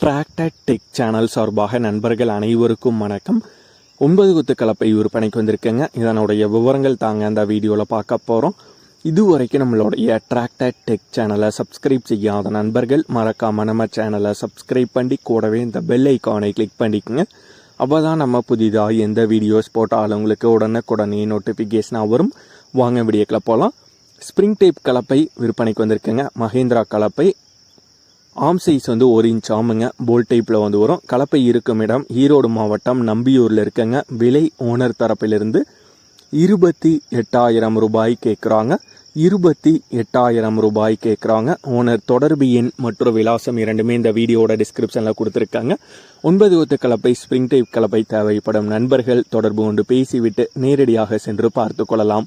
Tractor tech channel சார்பாக நண்பர்கள் அனைவருக்கும் வணக்கம். ஒன்பது குத்து கலப்பை விற்பனைக்கு வந்திருக்கேங்க. இதனுடைய விவரங்கள் தாங்க அந்த வீடியோவில் பார்க்க போகிறோம் இதுவரைக்கும் நம்மளுடைய டிராக்டர் டெக் சேனலை சப்ஸ்கிரைப் செய்யாத நண்பர்கள் மறக்காம நம்ம சேனலை சப்ஸ்கிரைப் பண்ணி கூடவே இந்த பெல் ஐக்கானை கிளிக் பண்ணிக்கோங்க. அப்போ தான் நம்ம புதிதாக எந்த வீடியோஸ் போட்டாலும் உங்களுக்கு உடனுக்குடனே நோட்டிஃபிகேஷனாக வரும். வாங்க வீடியோக்கில் போகலாம் ஸ்ப்ரிங் டைப் கலப்பை விற்பனைக்கு வந்திருக்குங்க. மஹேந்திரா கலப்பை ஆம் சைஸ் வந்து ஒரு இன்ச் ஆமுங்க. போல் டைப்பில் வந்து வரும். கலப்பை இருக்கும் இடம் ஈரோடு மாவட்டம் நம்பியூரில் இருக்கங்க. விலை ஓனர் தரப்பிலிருந்து இருபத்தி எட்டாயிரம் ரூபாய் கேட்குறாங்க இருபத்தி எட்டாயிரம் ரூபாய் கேட்குறாங்க ஓனர் தொடர்பு எண் மற்றும் விலாசம் இரண்டுமே இந்த வீடியோட டிஸ்கிரிப்ஷனில் கொடுத்துருக்காங்க. ஒன்பது ஒத்து கலப்பை ஸ்ப்ரிங் டைப் கலப்பை தேவைப்படும் நண்பர்கள் தொடர்பு கொண்டு பேசிவிட்டு நேரடியாக சென்று பார்த்து கொள்ளலாம்.